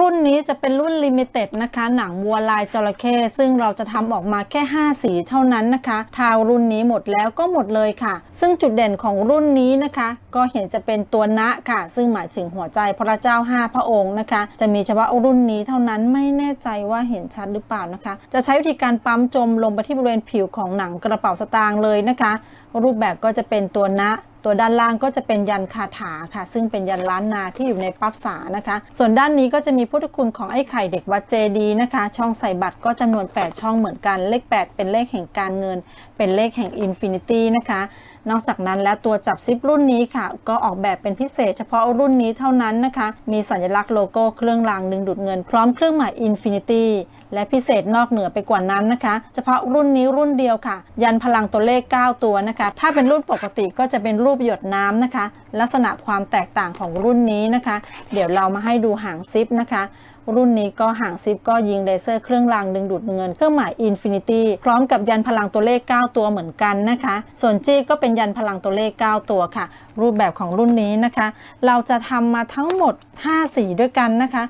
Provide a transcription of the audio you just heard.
รุ่นนี้จะเป็นรุ่นลิมิเต็ดนะคะ หนังวัวลายจระเข้ซึ่งเราจะทำออกมาแค่ 5 สีเท่านั้นนะคะทาวรุ่นนี้หมดแล้วก็หมดเลยค่ะ ซึ่งจุดเด่นของรุ่นนี้นะคะ ก็เห็นจะเป็นตัวณค่ะ ซึ่งหมายถึงหัวใจพระเจ้า 5 พระองค์นะคะ จะมีเฉพาะรุ่นนี้เท่านั้นไม่แน่ใจว่าเห็นชัดหรือเปล่านะคะ จะใช้วิธีการปั๊มจมลงไปที่บริเวณผิวของหนังกระเป๋าสตางค์เลยนะคะ รูปแบบก็จะเป็นตัวณ ตัวด้านล่างก็จะเป็นยันคาถาค่ะ ซึ่งเป็นยันล้านนาที่อยู่ในปั๊บสานะคะ ส่วนด้านนี้ก็จะมีพุทธคุณของไอ้ไข่เด็กวัดเจดีนะคะ ช่องใส่บัตรก็จำนวน 8 ช่องเหมือนกัน เลข 8 เป็นเลขแห่งการเงิน เป็นเลขแห่งอินฟินิตี้นะคะ นอกจากนั้นแล้วตัวจับซิปรุ่นนี้ค่ะ ก็ออกแบบเป็นพิเศษเฉพาะรุ่นนี้เท่านั้นนะคะ มีสัญลักษณ์โลโก้เครื่องรางดึงดูดเงินพร้อมเครื่องหมาย Infinity และพิเศษนอกเหนือไปกว่านั้นนะคะ เฉพาะรุ่นนี้รุ่นเดียวค่ะ ยันพลังตัวเลข 9 ตัวนะคะ ถ้าเป็นรุ่นปกติก็จะเป็นรูปปหยดน้ำนะคะ ลักษณะความแตกต่างของรุ่นนี้นะคะ เดี๋ยวเรามาให้ดูหางซิปนะคะ รุ่นนี้ก็หางซิปก็ยิงเลเซอร์เครื่องรางดึงดูดเงินเครื่องหมาย Infinity พร้อมกับยันพลังตัวเลข 9 ตัวเหมือนกันนะคะ ส่วนจี้ก็เป็นยันพลังตัวเลข 9 ตัวค่ะ รูปแบบของรุ่นนี้นะคะ เราจะทำมาทั้งหมด 5 สีด้วยกันนะคะ